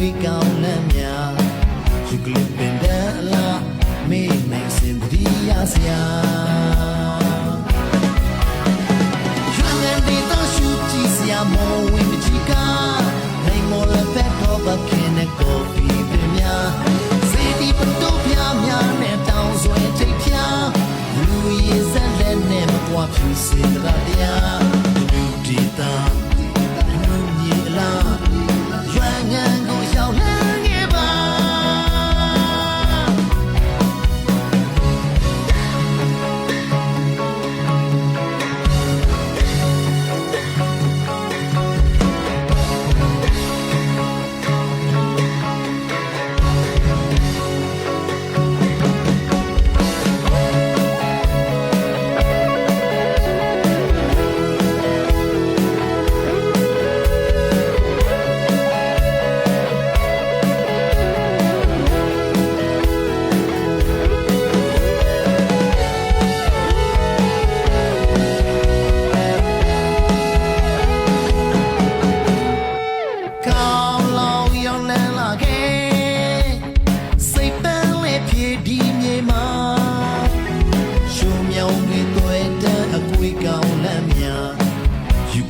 ပြီကောင်းလမ်းများယူကလစ်ပင်ဒလာမေးမိတ်စင်ဒီယာစရာရွှေလန်ဒီတော့ရှူကြည့်စရာမဝင်မချီကာနိုင်မော်လက်ဖက်တော့ဘကင်းနဲ့ကော်ဖီပင်များစီဒီပတော့ပြားများနဲ့တောင်းဆွဲချိန်ဖြာလူရည်စက်လက်နဲ့မကွာဖြူစင်တရာတရား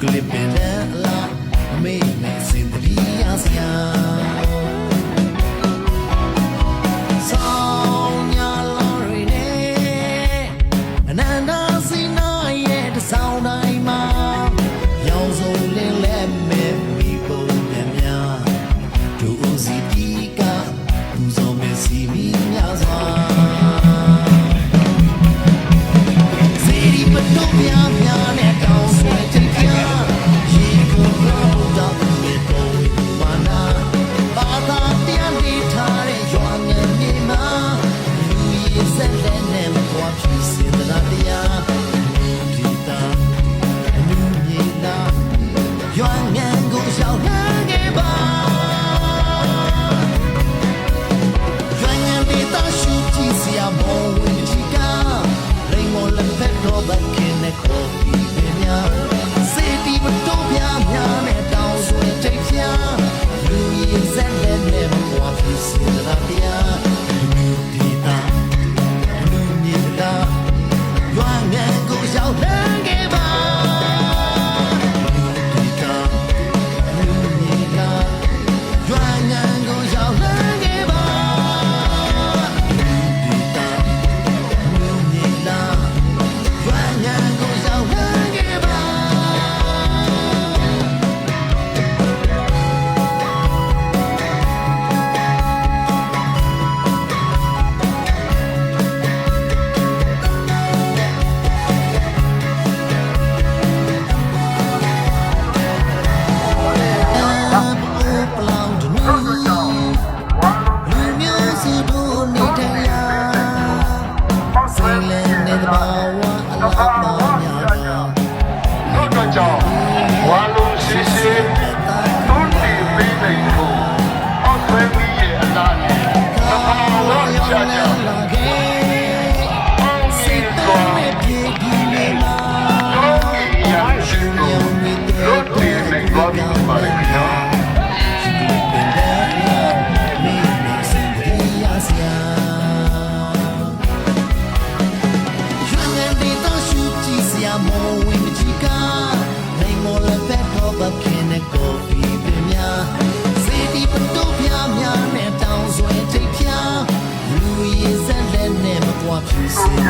Glipping a lot, make me sing the piazza. တခါမောမြာနာတို့တို့ကြောင့်ဝါလုံးရှိရှိတို့တည်ပြီးနိုင်ဖို့အောက်ဆွဲပြီးရဲ့အလားနဲ့တခါမောမြာနာတို့ဒီရရှိတို့တို့တည်နိုင်ပါပြီပါလေနော်